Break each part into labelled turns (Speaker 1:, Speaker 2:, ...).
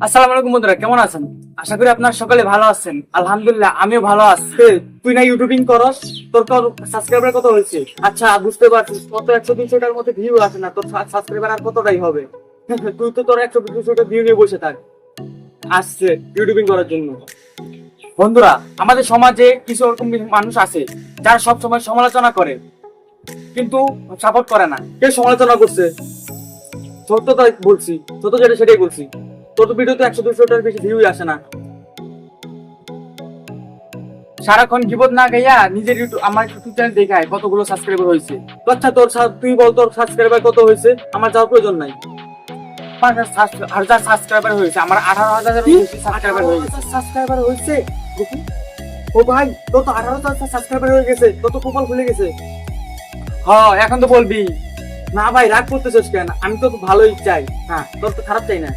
Speaker 1: আসসালামু আলাইকুম বন্ধুরা কেমন আছেন? আশা করি আপনার সকলে ভালো আছেন। আলহামদুলিল্লাহ আমিও ভালো আছি। তুই না ইউটিউবিং করস? তোর কত সাবস্ক্রাইবার কত হয়েছে? আচ্ছা বুঝতে পারছিস কত একশো দুইশোটার মধ্যে ভিউ আছে না। তোর সাবস্ক্রাইবার আর কতটাই হবে? তুই তো তোর একশো দুইশোটা ভিউ নিয়ে বসে থাক। আসছে ইউটিউবিং করার জন্য। বন্ধুরা আমাদের সমাজে কিছু ওরকম মানুষ আছে যারা সব সময় সমালোচনা করে কিন্তু সাপোর্ট করে না। কে সমালোচনা করছে? সত্যতা বলছি। সত্য যেটা সেটাই বলছি। তোর তো ভিডিওতে একশো দুশোটার বেশি ভিউই আসে না। সারাক্ষণ জীবন না গাইয়া নিজের ইউটিউব আমার ইউটিউব চ্যানেল দেখায় কতগুলো সাবস্ক্রাইবার হয়েছে তো আচ্ছা তোর তুই বল তোর সাবস্ক্রাইবার কত হয়েছে আমার যাওয়ার প্রয়োজন নাই। পাঁচ হাজার হাজার সাবস্ক্রাইবার হয়েছে আমার আঠারো হাজার সাবস্ক্রাইবার সাবস্ক্রাইবার হয়েছে ও ভাই তোর তো আঠারো হাজার সাবস্ক্রাইবার হয়ে গেছে তোর তো কপাল খুলে গেছে। এখন তো বলবি। না ভাই রাগ করতেছিস কেন? আমি তো ভালোই চাই। হ্যাঁ তোর তো খারাপ চাই না।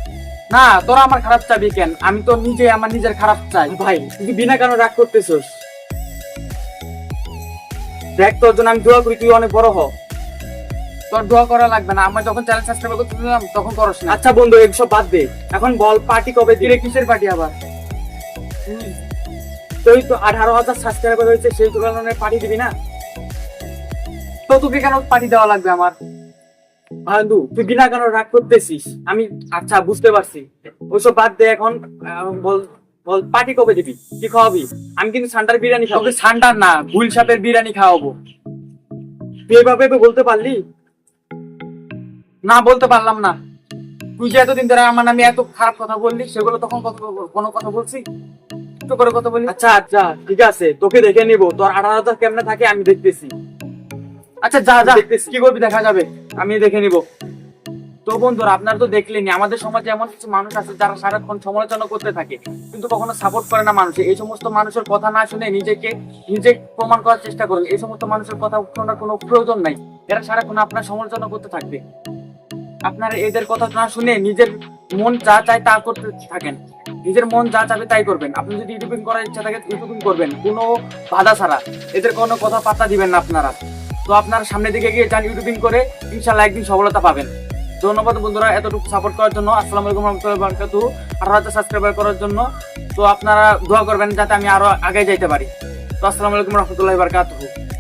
Speaker 1: না তোরা আমার খারাপ চাবি কেন? আমি তো নিজে আমার নিজের খারাপ চাই। ভাই তুই বিনা কারণে রাগ করতেছিস। দেখ তোর জন্য আমি দোয়া করি তুই অনেক বড় হ। তোর দোয়া করা লাগবে না। আমরা যখন চ্যানেল সাবস্ক্রাইব করতে দিলাম তখন করস না। আচ্ছা বন্ধু এসব বাদ দে। এখন বল পার্টি কবে দিলে কিসের পার্টি আবার? তুই তো আঠারো হাজার সাবস্ক্রাইবার হয়েছে সেই তুলনায় পার্টি দিবি না? তো তোকে কেন পার্টি দেওয়া লাগবে আমার? বন্ধু তুই বিনা কেন রাগ করতেছিস? আমি আচ্ছা বুঝতে পারছি। ওইসব বাদ দে এখন বল বল পার্টি কবে দিবি? কি খাওয়াবি? আমি কিন্তু সান্ডার বিরিয়ানি খাওয়াবো। সান্ডার না গুল সাপের বিরিয়ানি খাওয়াবো। তুই এভাবে বলতে পারলি? না বলতে পারলাম না। তুই যে এতদিন ধরে আমার নামে এত খারাপ কথা বললি সেগুলো তখন কত কোনো কথা বলছি? একটু করে কথা বলি। আচ্ছা আচ্ছা ঠিক আছে তোকে দেখে নিব। তোর আঠারো হাজার কেমনে থাকে আমি দেখতেছি। আচ্ছা যা যা। কি করবি দেখা যাবে। আমি দেখে নিব। তো বন্ধুরা, আপনারা তো দেখলেনি আমাদের সমাজে এমন কিছু মানুষ আছে যারা সারাক্ষণ সমালোচনা করতে থাকে, কিন্তু কখনো সাপোর্ট করে না মানুষ। এই সমস্ত মানুষের কথা না শুনে নিজেকে, নিজে প্রমাণ করার চেষ্টা করুন। এই সমস্ত মানুষের কথা শোনার কোনো প্রয়োজন নাই। এরা সারাক্ষণ আপনার সমালোচনা করতে থাকবে। আপনারা এদের কথা না শুনে নিজের মন যা চায় তা করতে থাকেন। নিজের মন যা চাবে তাই করবেন। আপনি যদি ইউটিউবিং করার ইচ্ছা থাকে, ইউটিউবিং করবেন। কোনো বাধা ছাড়া। এদের কোনো কথা পাত্তা দিবেন না আপনারা। তো আপনার সামনের দিকে গিয়ে যান ইউটিউবিং করে ইনশাল্লাহ একদিন সফলতা পাবেন। ধন্যবাদ বন্ধুরা এতটুকু সাপোর্ট করার জন্য। আসসালামু আলাইকুম রহমতুল্লাহ বারকাতু। আঠারো হাজার সাবস্ক্রাইবার করার জন্য। তো আপনারা দোয়া করবেন যাতে আমি আরও আগে যাইতে পারি। তো আসসালামু আলাইকুম রহমতুল্লাহ বারকাতুহু।